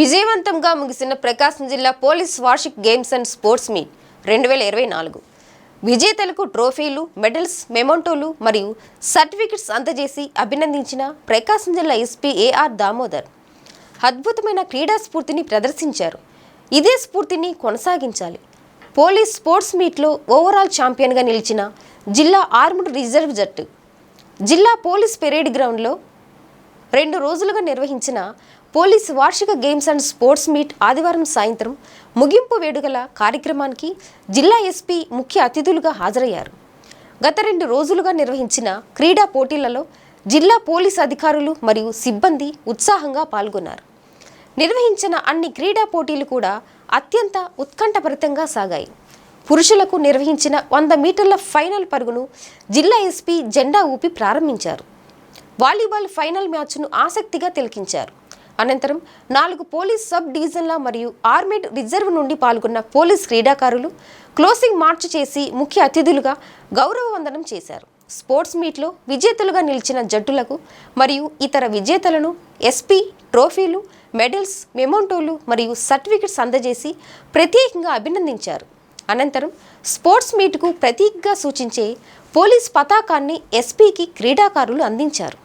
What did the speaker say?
విజయవంతంగా ముగిసిన ప్రకాశం జిల్లా పోలీస్ వార్షిక్ గేమ్స్ అండ్ స్పోర్ట్స్ మీట్ రెండు వేల ఇరవై నాలుగు. విజేతలకు ట్రోఫీలు మెడల్స్ మెమోంటోలు మరియు సర్టిఫికెట్స్ అందజేసి అభినందించిన ప్రకాశం జిల్లా ఎస్పీ ఏఆర్ దామోదర్. అద్భుతమైన క్రీడా స్ఫూర్తిని ప్రదర్శించారు. ఇదే స్ఫూర్తిని కొనసాగించాలి. పోలీస్ స్పోర్ట్స్ మీట్లో ఓవరాల్ ఛాంపియన్గా నిలిచిన జిల్లా ఆర్మ్డ్ రిజర్వ్ జట్టు. జిల్లా పోలీస్ పెరేడ్ గ్రౌండ్లో రెండు రోజులుగా నిర్వహించిన పోలీస్ వార్షిక గేమ్స్ అండ్ స్పోర్ట్స్ మీట్ ఆదివారం సాయంత్రం ముగింపు వేడుకల కార్యక్రమానికి జిల్లా ఎస్పీ ముఖ్య అతిథులుగా హాజరయ్యారు. గత రెండు రోజులుగా నిర్వహించిన క్రీడా పోటీలలో జిల్లా పోలీస్ అధికారులు మరియు సిబ్బంది ఉత్సాహంగా పాల్గొన్నారు. నిర్వహించిన అన్ని క్రీడా పోటీలు కూడా అత్యంత ఉత్కంఠభరితంగా సాగాయి. పురుషులకు నిర్వహించిన వంద మీటర్ల ఫైనల్ పరుగును జిల్లా ఎస్పీ జెండా ఊపి ప్రారంభించారు. వాలీబాల్ ఫైనల్ మ్యాచ్ను ఆసక్తిగా తిలకించారు. అనంతరం నాలుగు పోలీస్ సబ్ డివిజన్ల మరియు ఆర్మీడ్ రిజర్వ్ నుండి పాల్గొన్న పోలీస్ క్రీడాకారులు క్లోసింగ్ మార్చ్ చేసి ముఖ్య అతిథులుగా గౌరవ వందనం చేశారు. స్పోర్ట్స్ మీట్లో విజేతలుగా నిలిచిన జట్టులకు మరియు ఇతర విజేతలను ఎస్పీ ట్రోఫీలు మెడల్స్ మెమోంటోలు మరియు సర్టిఫికెట్స్ అందజేసి ప్రత్యేకంగా అభినందించారు. అనంతరం స్పోర్ట్స్ మీట్కు ప్రతీకగా సూచించే పోలీస్ పతాకాన్ని ఎస్పీకి క్రీడాకారులు అందించారు.